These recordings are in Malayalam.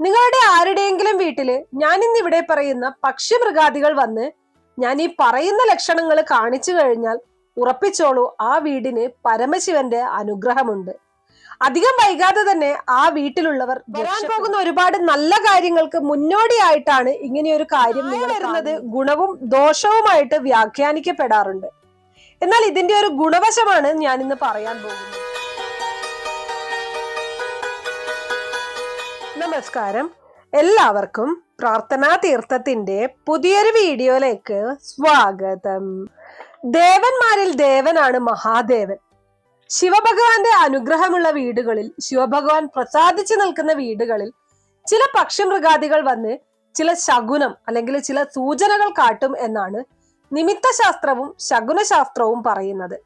നിങ്ങളുടെ ആരുടെയെങ്കിലും വീട്ടിൽ ഞാൻ ഇന്ന് ഇവിടെ പറയുന്ന പക്ഷിമൃഗാദികൾ വന്ന് ഞാൻ ഈ പറയുന്ന ലക്ഷണങ്ങൾ കാണിച്ചു കഴിഞ്ഞാൽ ഉറപ്പിച്ചോളൂ ആ വീടിന് പരമശിവന്റെ അനുഗ്രഹമുണ്ട്. അധികം വൈകാതെ തന്നെ ആ വീട്ടിലുള്ളവർ വരാൻ പോകുന്ന ഒരുപാട് നല്ല കാര്യങ്ങൾക്ക് മുന്നോടിയായിട്ടാണ് ഇങ്ങനെയൊരു കാര്യം നിങ്ങൾ വരുന്നത്? ഗുണവും ദോഷവുമായിട്ട് വ്യാഖ്യാനിക്കപ്പെടാറുണ്ട്. എന്നാൽ ഇതിന്റെ ഒരു ഗുണവശമാണ് ഞാൻ ഇന്ന് പറയാൻ പോകുന്നത്. നമസ്കാരം. എല്ലാവർക്കും പ്രാർത്ഥനാ തീർത്ഥത്തിന്റെ പുതിയൊരു വീഡിയോയിലേക്ക് സ്വാഗതം. ദേവന്മാരിൽ ദേവനാണ് മഹാദേവൻ. ശിവഭഗവാന്റെ അനുഗ്രഹമുള്ള വീടുകളിൽ ശിവഭഗവാൻ പ്രസാദിച്ചു നിൽക്കുന്ന വീടുകളിൽ ചില പക്ഷിമൃഗാദികൾ വന്ന് ചില ശകുനം അല്ലെങ്കിൽ ചില സൂചനകൾ കാട്ടും എന്നാണ് നിമിത്ത നിമിത്തശാസ്ത്രവും ശകുനശാസ്ത്രവും പറയുന്നത്.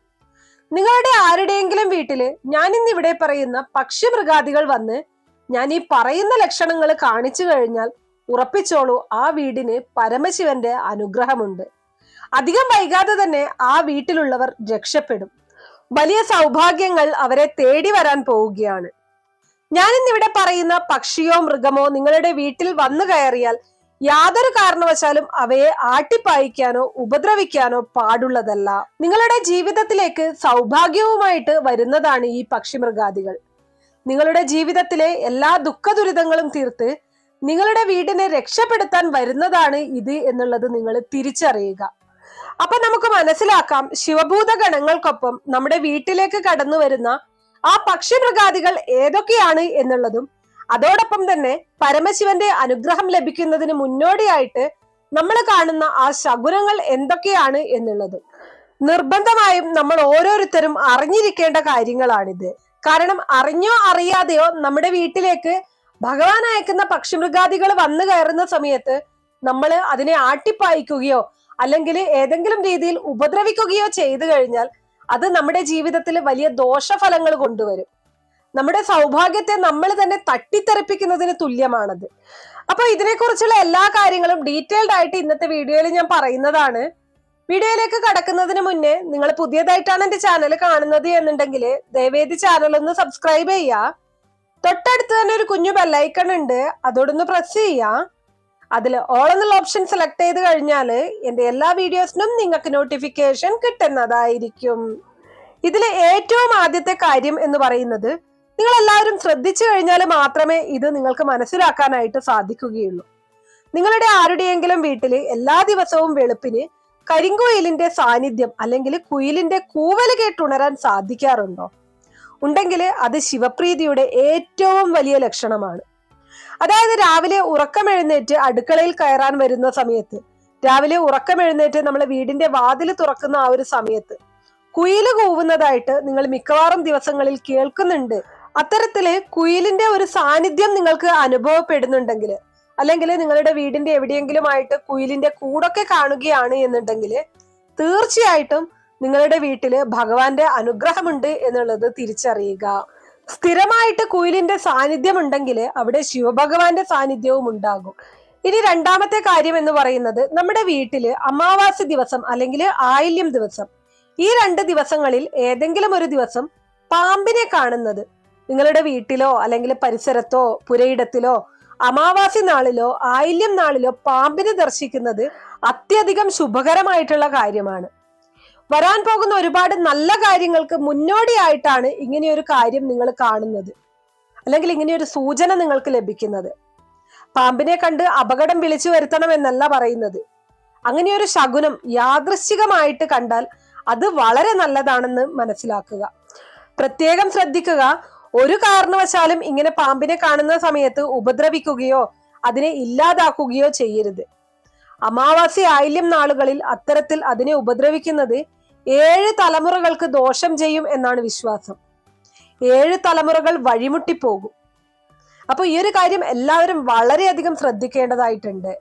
നിങ്ങളുടെ ആരുടെയെങ്കിലും വീട്ടിൽ ഇവിടെ പറയുന്ന പക്ഷിമൃഗാദികൾ വന്ന് ഞാൻ ഈ പറയുന്ന ലക്ഷണങ്ങൾ കാണിച്ചു കഴിഞ്ഞാൽ ഉറപ്പിച്ചോളൂ ആ വീടിന് പരമശിവന്റെ അനുഗ്രഹമുണ്ട്. അധികം വൈകാതെ തന്നെ ആ വീട്ടിലുള്ളവർ രക്ഷപ്പെടും. വലിയ സൗഭാഗ്യങ്ങൾ അവരെ തേടി വരാൻ പോവുകയാണ്. ഞാൻ ഇന്നിവിടെ പറയുന്ന പക്ഷിയോ മൃഗമോ നിങ്ങളുടെ വീട്ടിൽ വന്നു കയറിയാൽ യാതൊരു കാരണവശാലും അവയെ ആട്ടിപ്പായിക്കാനോ ഉപദ്രവിക്കാനോ പാടുള്ളതല്ല. നിങ്ങളുടെ ജീവിതത്തിലേക്ക് സൗഭാഗ്യവുമായിട്ട് വരുന്നതാണ് ഈ പക്ഷിമൃഗാദികൾ. നിങ്ങളുടെ ജീവിതത്തിലെ എല്ലാ ദുഃഖ ദുരിതങ്ങളും തീർത്ത് നിങ്ങളുടെ വീടിനെ രക്ഷപ്പെടുത്താൻ വരുന്നതാണ് ഇത് എന്നുള്ളത് നിങ്ങൾ തിരിച്ചറിയുക. അപ്പൊ നമുക്ക് മനസ്സിലാക്കാം ശിവഭൂത ഗണങ്ങൾക്കൊപ്പം നമ്മുടെ വീട്ടിലേക്ക് കടന്നു വരുന്ന ആ പക്ഷിമൃഗാദികൾ ഏതൊക്കെയാണ് എന്നുള്ളതും അതോടൊപ്പം തന്നെ പരമശിവന്റെ അനുഗ്രഹം ലഭിക്കുന്നതിന് മുന്നോടിയായിട്ട് നമ്മൾ കാണുന്ന ആ ശകുനങ്ങൾ എന്തൊക്കെയാണ് എന്നുള്ളതും. നിർബന്ധമായും നമ്മൾ ഓരോരുത്തരും അറിഞ്ഞിരിക്കേണ്ട കാര്യങ്ങളാണിത്. കാരണം അറിഞ്ഞോ അറിയാതെയോ നമ്മുടെ വീട്ടിലേക്ക് ഭഗവാൻ അയക്കുന്ന പക്ഷിമൃഗാദികൾ വന്നു കയറുന്ന സമയത്ത് നമ്മൾ അതിനെ ആട്ടിപ്പായിക്കുകയോ അല്ലെങ്കിൽ ഏതെങ്കിലും രീതിയിൽ ഉപദ്രവിക്കുകയോ ചെയ്തു കഴിഞ്ഞാൽ അത് നമ്മുടെ ജീവിതത്തിൽ വലിയ ദോഷഫലങ്ങൾ കൊണ്ടുവരും. നമ്മുടെ സൗഭാഗ്യത്തെ നമ്മൾ തന്നെ തട്ടിത്തെറിപ്പിക്കുന്നതിന് തുല്യമാണത്. അപ്പൊ ഇതിനെക്കുറിച്ചുള്ള എല്ലാ കാര്യങ്ങളും ഡീറ്റെയിൽഡ് ആയിട്ട് ഇന്നത്തെ വീഡിയോയിൽ ഞാൻ പറയുന്നതാണ്. വീഡിയോയിലേക്ക് കടക്കുന്നതിന് മുന്നേ നിങ്ങൾ പുതിയതായിട്ടാണ് എന്റെ ചാനൽ കാണുന്നത് എന്നുണ്ടെങ്കിൽ ദയവേദി ചാനൽ ഒന്ന് സബ്സ്ക്രൈബ് ചെയ്യുക. തൊട്ടടുത്ത് തന്നെ ഒരു കുഞ്ഞു ബെല്ലൈക്കൺ ഉണ്ട്. അതോടൊന്ന് പ്രസ് ചെയ്യുക. അതിൽ ഓൾ എന്നുള്ള ഓപ്ഷൻ സെലക്ട് ചെയ്ത് കഴിഞ്ഞാൽ എന്റെ എല്ലാ വീഡിയോസിനും നിങ്ങൾക്ക് നോട്ടിഫിക്കേഷൻ കിട്ടുന്നതായിരിക്കും. ഇതിൽ ഏറ്റവും ആദ്യത്തെ കാര്യം എന്ന് പറയുന്നത് നിങ്ങൾ എല്ലാവരും ശ്രദ്ധിച്ചു കഴിഞ്ഞാൽ മാത്രമേ ഇത് നിങ്ങൾക്ക് മനസ്സിലാക്കാനായിട്ട് സാധിക്കുകയുള്ളൂ. നിങ്ങളുടെ ആരുടെയെങ്കിലും വീട്ടിൽ എല്ലാ ദിവസവും വെളുപ്പിന് കരിങ്കുയിലിന്റെ സാന്നിധ്യം അല്ലെങ്കിൽ കുയിലിന്റെ കൂവൽ കേട്ടുണരാൻ സാധിക്കാറുണ്ടോ? ഉണ്ടെങ്കിൽ അത് ശിവപ്രീതിയുടെ ഏറ്റവും വലിയ ലക്ഷണമാണ്. അതായത് രാവിലെ ഉറക്കമെഴുന്നേറ്റ് അടുക്കളയിൽ കയറാൻ വരുന്ന സമയത്ത് രാവിലെ ഉറക്കമെഴുന്നേറ്റ് നമ്മൾ വീടിന്റെ വാതിൽ തുറക്കുന്ന ആ ഒരു സമയത്ത് കുയിൽ കൂവുന്നതായിട്ട് നിങ്ങൾ മിക്കവാറും ദിവസങ്ങളിൽ കേൾക്കുന്നുണ്ട്. അത്തരത്തിൽ കുയിലിന്റെ ഒരു സാന്നിധ്യം നിങ്ങൾക്ക് അനുഭവപ്പെടുന്നുണ്ടെങ്കിൽ അല്ലെങ്കിൽ നിങ്ങളുടെ വീടിന്റെ എവിടെയെങ്കിലും ആയിട്ട് കുയിലിന്റെ കൂടൊക്കെ കാണുകയാണ് എന്നുണ്ടെങ്കിൽ തീർച്ചയായിട്ടും നിങ്ങളുടെ വീട്ടിൽ ഭഗവാന്റെ അനുഗ്രഹമുണ്ട് എന്നുള്ളത് തിരിച്ചറിയുക. സ്ഥിരമായിട്ട് കുയിലിന്റെ സാന്നിധ്യം ഉണ്ടെങ്കിൽ അവിടെ ശിവഭഗവാന്റെ സാന്നിധ്യവും ഉണ്ടാകും. ഇനി രണ്ടാമത്തെ കാര്യം എന്ന് പറയുന്നത് നമ്മുടെ വീട്ടിൽ അമാവാസി ദിവസം അല്ലെങ്കിൽ ആയില്യം ദിവസം. ഈ രണ്ട് ദിവസങ്ങളിൽ ഏതെങ്കിലും ഒരു ദിവസം പാമ്പിനെ കാണുന്നത്. നിങ്ങളുടെ വീട്ടിലോ അല്ലെങ്കിൽ പരിസരത്തോ പുരയിടത്തിലോ അമാവാസി നാളിലോ ആയില്യം നാളിലോ പാമ്പിനെ ദർശിക്കുന്നത് അത്യധികം ശുഭകരമായിട്ടുള്ള കാര്യമാണ്. വരാൻ പോകുന്ന ഒരുപാട് നല്ല കാര്യങ്ങൾക്ക് മുന്നോടിയായിട്ടാണ് ഇങ്ങനെയൊരു കാര്യം നിങ്ങൾ കാണുന്നത്. അല്ലെങ്കിൽ ഇങ്ങനെയൊരു സൂചന നിങ്ങൾക്ക് ലഭിക്കുന്നത്. പാമ്പിനെ കണ്ട് അപകടം വിളിച്ചു വരുത്തണം എന്നല്ല പറയുന്നത്. അങ്ങനെയൊരു ശകുനം യാദൃശ്ചികമായിട്ട് കണ്ടാൽ അത് വളരെ നല്ലതാണെന്ന് മനസ്സിലാക്കുക. പ്രത്യേകം ശ്രദ്ധിക്കുക. ഒരു കാരണവശാലും ഇങ്ങനെ പാമ്പിനെ കാണുന്ന സമയത്ത് ഉപദ്രവിക്കുകയോ അതിനെ ഇല്ലാതാക്കുകയോ ചെയ്യരുത്. അമാവാസി ആയില്യം നാളുകളിൽ അത്തരത്തിൽ അതിനെ ഉപദ്രവിക്കുന്നത് ഏഴ് തലമുറകൾക്ക് ദോഷം ചെയ്യും എന്നാണ് വിശ്വാസം. ഏഴ് തലമുറകൾ വഴിമുട്ടിപ്പോകും. അപ്പൊ ഈ ഒരു കാര്യം എല്ലാവരും വളരെയധികം ശ്രദ്ധിക്കേണ്ടതായിട്ടുണ്ട്.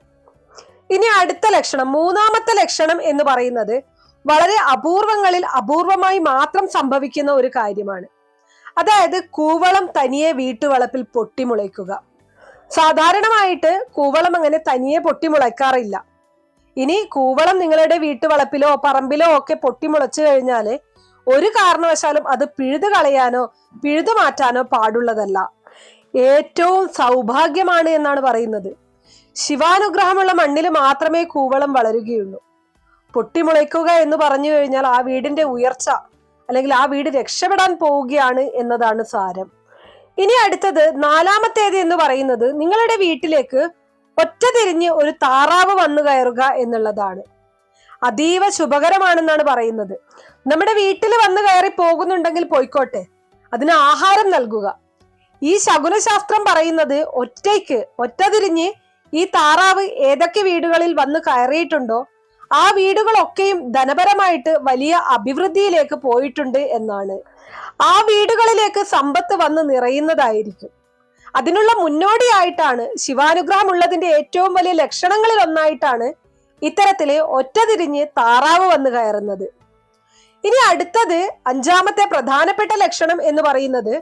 ഇനി അടുത്ത ലക്ഷണം മൂന്നാമത്തെ ലക്ഷണം എന്ന് പറയുന്നത് വളരെ അപൂർവങ്ങളിൽ അപൂർവമായി മാത്രം സംഭവിക്കുന്ന ഒരു കാര്യമാണ്. അതായത് കൂവളം തനിയെ വീട്ടുവളപ്പിൽ പൊട്ടിമുളയ്ക്കുക. സാധാരണമായിട്ട് കൂവളം അങ്ങനെ തനിയെ പൊട്ടിമുളയ്ക്കാറില്ല. ഇനി കൂവളം നിങ്ങളുടെ വീട്ടുവളപ്പിലോ പറമ്പിലോ ഒക്കെ പൊട്ടിമുളച്ചു കഴിഞ്ഞാൽ ഒരു കാരണവശാലും അത് പിഴുതു കളയാനോ പിഴുതു മാറ്റാനോ പാടുള്ളതല്ല. ഏറ്റവും സൗഭാഗ്യമാണ് എന്നാണ് പറയുന്നത്. ശിവാനുഗ്രഹമുള്ള മണ്ണിൽ മാത്രമേ കൂവളം വളരുകയുള്ളൂ. പൊട്ടിമുളയ്ക്കുക എന്ന് പറഞ്ഞു കഴിഞ്ഞാൽ ആ വീടിന്റെ ഉയർച്ച അല്ലെങ്കിൽ ആ വീട് രക്ഷപ്പെടാൻ പോവുകയാണ് എന്നതാണ് സാരം. ഇനി അടുത്തത് നാലാമത്തേത് എന്ന് പറയുന്നത് നിങ്ങളുടെ വീട്ടിലേക്ക് ഒറ്റ തിരിഞ്ഞ് ഒരു താറാവ് വന്നു കയറുക എന്നുള്ളതാണ്. അതീവ ശുഭകരമാണെന്നാണ് പറയുന്നത്. നമ്മുടെ വീട്ടിൽ വന്നു കയറി പോകുന്നുണ്ടെങ്കിൽ പോയിക്കോട്ടെ. അതിന് ആഹാരം നൽകുക. ഈ ശകുനശാസ്ത്രം പറയുന്നത് ഒറ്റയ്ക്ക് ഒറ്റ തിരിഞ്ഞ് ഈ താറാവ് ഏതൊക്കെ വീടുകളിൽ വന്ന് കയറിയിട്ടുണ്ടോ ആ വീടുകളൊക്കെയും ധനപരമായിട്ട് വലിയ അഭിവൃദ്ധിയിലേക്ക് പോയിട്ടുണ്ട് എന്നാണ്. ആ വീടുകളിലേക്ക് സമ്പത്ത് വന്ന് നിറയുന്നതായിരിക്കും. അതിനുള്ള മുന്നോടിയായിട്ടാണ് ശിവാനുഗ്രഹം ഉള്ളതിന്റെ ഏറ്റവും വലിയ ലക്ഷണങ്ങളിൽ ഒന്നായിട്ടാണ് ഇത്തരത്തിൽ ഒറ്റ തിരിഞ്ഞ് താറാവ് വന്ന് കയറുന്നത്. ഇനി അടുത്തത് അഞ്ചാമത്തെ പ്രധാനപ്പെട്ട ലക്ഷണം എന്ന് പറയുന്നത്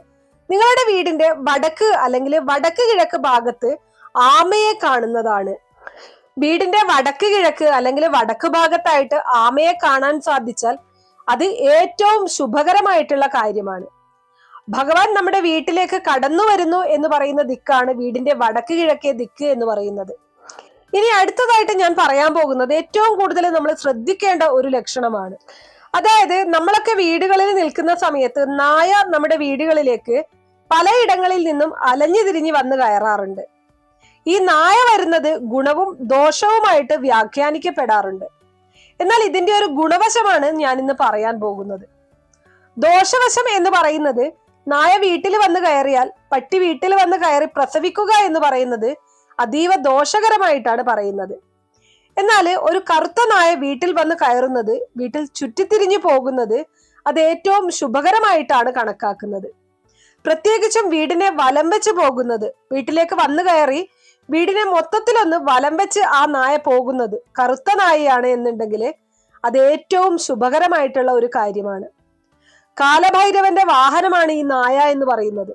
നിങ്ങളുടെ വീടിന്റെ വടക്ക് അല്ലെങ്കിൽ വടക്ക് കിഴക്ക് ഭാഗത്ത് ആമയെ കാണുന്നതാണ്. വീടിന്റെ വടക്ക് കിഴക്ക് അല്ലെങ്കിൽ വടക്ക് ഭാഗത്തായിട്ട് ആമയെ കാണാൻ സാധിച്ചാൽ അത് ഏറ്റവും ശുഭകരമായിട്ടുള്ള കാര്യമാണ്. ഭഗവാൻ നമ്മുടെ വീട്ടിലേക്ക് കടന്നു വരുന്നു എന്ന് പറയുന്ന ദിക്കാണ് വീടിന്റെ വടക്ക് കിഴക്കേ ദിക്ക് എന്ന് പറയുന്നത്. ഇനി അടുത്തതായിട്ട് ഞാൻ പറയാൻ പോകുന്നത് ഏറ്റവും കൂടുതൽ നമ്മൾ ശ്രദ്ധിക്കേണ്ട ഒരു ലക്ഷണമാണ്. അതായത് നമ്മളൊക്കെ വീടുകളിൽ നിൽക്കുന്ന സമയത്ത് നായ നമ്മുടെ വീടുകളിലേക്ക് പലയിടങ്ങളിൽ നിന്നും അലഞ്ഞു തിരിഞ്ഞ് വന്ന് കയറാറുണ്ട്. ഈ നായ വരുന്നത് ഗുണവും ദോഷവുമായിട്ട് വ്യാഖ്യാനിക്കപ്പെടാറുണ്ട്. എന്നാൽ ഇതിന്റെ ഒരു ഗുണവശമാണ് ഞാൻ ഇന്ന് പറയാൻ പോകുന്നത്. ദോഷവശം എന്ന് പറയുന്നത് നായ വീട്ടിൽ വന്ന് കയറിയാൽ പട്ടി വീട്ടിൽ വന്ന് കയറി പ്രസവിക്കുക എന്ന് പറയുന്നത് അതീവ ദോഷകരമായിട്ടാണ് പറയുന്നത്. എന്നാൽ ഒരു കറുത്ത നായ വീട്ടിൽ വന്ന് കയറുന്നത് വീട്ടിൽ ചുറ്റിത്തിരിഞ്ഞു പോകുന്നത് അത് ഏറ്റവും ശുഭകരമായിട്ടാണ് കണക്കാക്കുന്നത്. പ്രത്യേകിച്ചും വീടിനെ വലം വെച്ച് പോകുന്നത് വീട്ടിലേക്ക് വന്നു കയറി വീടിനെ മൊത്തത്തിലൊന്ന് വലം വെച്ച് ആ നായ പോകുന്നത് കറുത്ത നായയാണ് എന്നുണ്ടെങ്കിൽ അത് ഏറ്റവും ശുഭകരമായിട്ടുള്ള ഒരു കാര്യമാണ്. കാലഭൈരവന്റെ വാഹനമാണ് ഈ നായ എന്ന് പറയുന്നത്.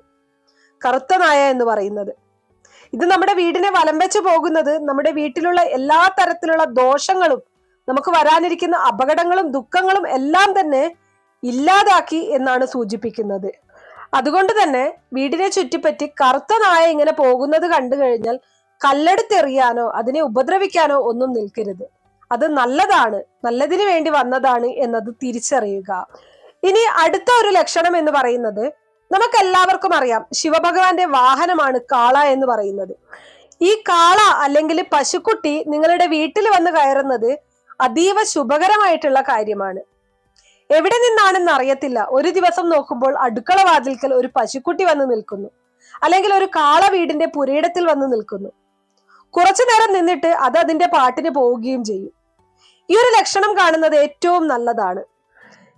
കറുത്ത നായ എന്ന് പറയുന്നത്. ഇത് നമ്മുടെ വീടിനെ വലം വെച്ച് പോകുന്നത് നമ്മുടെ വീട്ടിലുള്ള എല്ലാ തരത്തിലുള്ള ദോഷങ്ങളും നമുക്ക് വരാനിരിക്കുന്ന അപകടങ്ങളും ദുഃഖങ്ങളും എല്ലാം തന്നെ ഇല്ലാതാക്കി എന്നാണ് സൂചിപ്പിക്കുന്നത്. അതുകൊണ്ട് തന്നെ വീടിനെ ചുറ്റിപ്പറ്റി കറുത്ത നായ ഇങ്ങനെ പോകുന്നത് കണ്ടു കഴിഞ്ഞാൽ കല്ലെടുത്തെറിയാനോ അതിനെ ഉപദ്രവിക്കാനോ ഒന്നും നിൽക്കരുത്. അത് നല്ലതാണ് നല്ലതിന് വേണ്ടി വന്നതാണ് എന്നത് തിരിച്ചറിയുക. ഇനി അടുത്ത ഒരു ലക്ഷണം എന്ന് പറയുന്നത് നമുക്ക് എല്ലാവർക്കും അറിയാം ശിവഭഗവാന്റെ വാഹനമാണ് കാള എന്ന് പറയുന്നത്. ഈ കാള അല്ലെങ്കിൽ പശുക്കുട്ടി നിങ്ങളുടെ വീട്ടിൽ വന്ന് കയറുന്നത് അതീവ ശുഭകരമായിട്ടുള്ള കാര്യമാണ്. എവിടെ നിന്നാണെന്ന് അറിയത്തില്ല. ഒരു ദിവസം നോക്കുമ്പോൾ അടുക്കള വാതിൽക്കൽ ഒരു പശുക്കുട്ടി വന്ന് നിൽക്കുന്നു. അല്ലെങ്കിൽ ഒരു കാള വീടിന്റെ പുരയിടത്തിൽ വന്ന് നിൽക്കുന്നു. കുറച്ചു നേരം നിന്നിട്ട് അത് അതിന്റെ പാട്ടിന് പോവുകയും ചെയ്യും. ഈ ഒരു ലക്ഷണം കാണുന്നത് ഏറ്റവും നല്ലതാണ്.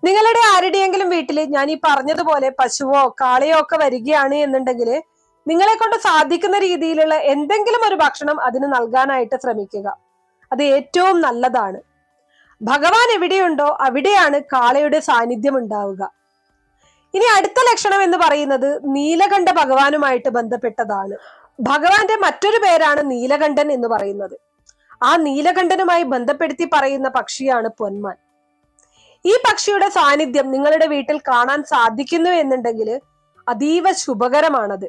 നിങ്ങളുടെ ആരുടെയെങ്കിലും വീട്ടിൽ ഞാൻ ഈ പറഞ്ഞതുപോലെ പശുവോ കാളയോ ഒക്കെ വരികയാണ് എന്നുണ്ടെങ്കിൽ നിങ്ങളെ കൊണ്ട് സാധിക്കുന്ന രീതിയിലുള്ള എന്തെങ്കിലും ഒരു ഭക്ഷണം അതിന് നൽകാനായിട്ട് ശ്രമിക്കുക. അത് ഏറ്റവും നല്ലതാണ്. ഭഗവാൻ എവിടെയുണ്ടോ അവിടെയാണ് കാളയുടെ സാന്നിധ്യം ഉണ്ടാവുക. ഇനി അടുത്ത ലക്ഷണം എന്ന് പറയുന്നത് നീലകണ്ഠ ഭഗവാനുമായിട്ട് ബന്ധപ്പെട്ടതാണ്. ഭഗവാന്റെ മറ്റൊരു പേരാണ് നീലകണ്ഠൻ എന്ന് പറയുന്നത്. ആ നീലകണ്ഠനുമായി ബന്ധപ്പെടുത്തി പറയുന്ന പക്ഷിയാണ് പൊന്മാൻ. ഈ പക്ഷിയുടെ സാന്നിധ്യം നിങ്ങളുടെ വീട്ടിൽ കാണാൻ സാധിക്കുന്നു എന്നുണ്ടെങ്കിൽ അതീവ ശുഭകരമാണത്.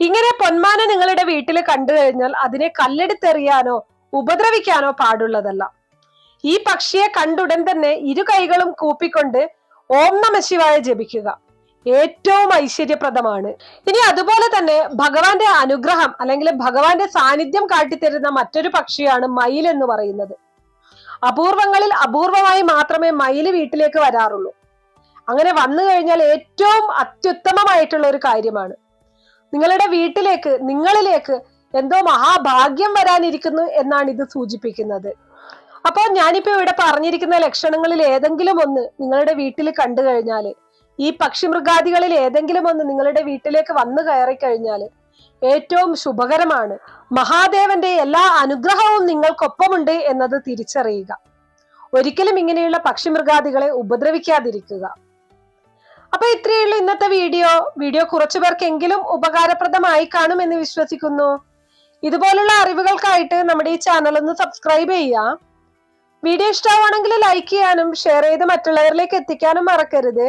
ഇങ്ങനെ പൊന്മാനെ നിങ്ങളുടെ വീട്ടിൽ കണ്ടു കഴിഞ്ഞാൽ അതിനെ കല്ലെടുത്തെറിയാനോ ഉപദ്രവിക്കാനോ പാടുള്ളതല്ല. ഈ പക്ഷിയെ കണ്ടുടൻ തന്നെ ഇരു കൈകളും കൂപ്പിക്കൊണ്ട് ഓം നമ ശിവായ ജപിക്കുക. ഏറ്റവും ഐശ്വര്യപ്രദമാണ്. ഇനി അതുപോലെ തന്നെ ഭഗവാന്റെ അനുഗ്രഹം അല്ലെങ്കിൽ ഭഗവാന്റെ സാന്നിധ്യം കാട്ടിത്തരുന്ന മറ്റൊരു പക്ഷിയാണ് മയിൽ എന്ന് പറയുന്നത്. അപൂർവങ്ങളിൽ അപൂർവമായി മാത്രമേ മയിൽ വീട്ടിലേക്ക് വരാറുള്ളൂ. അങ്ങനെ വന്നു കഴിഞ്ഞാൽ ഏറ്റവും അത്യുത്തമമായിട്ടുള്ള ഒരു കാര്യമാണ്. നിങ്ങളുടെ വീട്ടിലേക്ക് നിങ്ങളിലേക്ക് എന്തോ മഹാഭാഗ്യം വരാനിരിക്കുന്നു എന്നാണ് ഇത് സൂചിപ്പിക്കുന്നത്. അപ്പോൾ ഞാനിപ്പോ ഇവിടെ പറഞ്ഞിരിക്കുന്ന ലക്ഷണങ്ങളിൽ ഏതെങ്കിലും ഒന്ന് നിങ്ങളുടെ വീട്ടിൽ കണ്ടു കഴിഞ്ഞാൽ ഈ പക്ഷിമൃഗാദികളിൽ ഏതെങ്കിലും ഒന്ന് നിങ്ങളുടെ വീട്ടിലേക്ക് വന്നു കയറി കഴിഞ്ഞാൽ ഏറ്റവും ശുഭകരമാണ്. മഹാദേവന്റെ എല്ലാ അനുഗ്രഹവും നിങ്ങൾക്കൊപ്പമുണ്ട് എന്നത് തിരിച്ചറിയുക. ഒരിക്കലും ഇങ്ങനെയുള്ള പക്ഷിമൃഗാദികളെ ഉപദ്രവിക്കാതിരിക്കുക. അപ്പൊ ഇത്രയുള്ള ഇന്നത്തെ വീഡിയോ. വീഡിയോ കുറച്ചു പേർക്കെങ്കിലും ഉപകാരപ്രദമായി കാണുമെന്ന് വിശ്വസിക്കുന്നു. ഇതുപോലുള്ള അറിവുകൾക്കായിട്ട് നമ്മുടെ ഈ ചാനൽ ഒന്ന് സബ്സ്ക്രൈബ് ചെയ്യുക. വീഡിയോ ഇഷ്ടമാണെങ്കിൽ ലൈക്ക് ചെയ്യാനും ഷെയർ ചെയ്ത് മറ്റുള്ളവരിലേക്ക് എത്തിക്കാനും മറക്കരുത്.